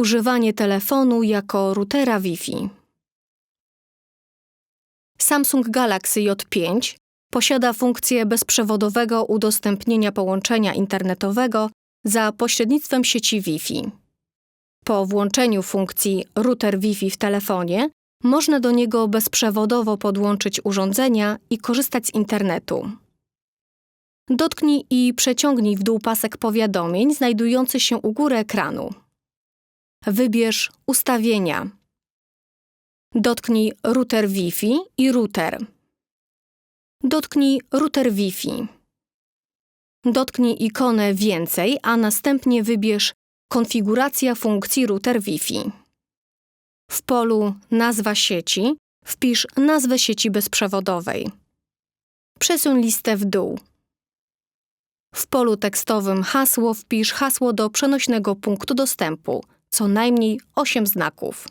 Używanie telefonu jako routera Wi-Fi. Samsung Galaxy J5 posiada funkcję bezprzewodowego udostępnienia połączenia internetowego za pośrednictwem sieci Wi-Fi. Po włączeniu funkcji router Wi-Fi w telefonie można do niego bezprzewodowo podłączyć urządzenia i korzystać z internetu. Dotknij i przeciągnij w dół pasek powiadomień znajdujący się u góry ekranu. Wybierz Ustawienia. Dotknij router Wi-Fi i router. Dotknij router Wi-Fi. Dotknij ikonę Więcej, a następnie wybierz Konfiguracja funkcji router Wi-Fi. W polu Nazwa sieci wpisz nazwę sieci bezprzewodowej. Przesuń listę w dół. W polu tekstowym hasło wpisz hasło do przenośnego punktu dostępu, co najmniej 8 znaków.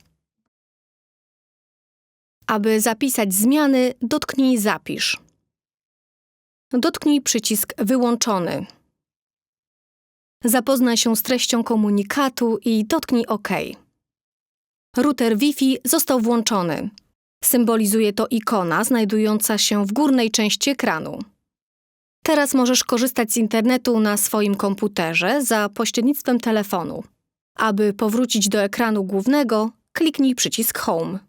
Aby zapisać zmiany, dotknij Zapisz. Dotknij przycisk Wyłączony. Zapoznaj się z treścią komunikatu i dotknij OK. Router Wi-Fi został włączony. Symbolizuje to ikona znajdująca się w górnej części ekranu. Teraz możesz korzystać z internetu na swoim komputerze za pośrednictwem telefonu. Aby powrócić do ekranu głównego, kliknij przycisk Home.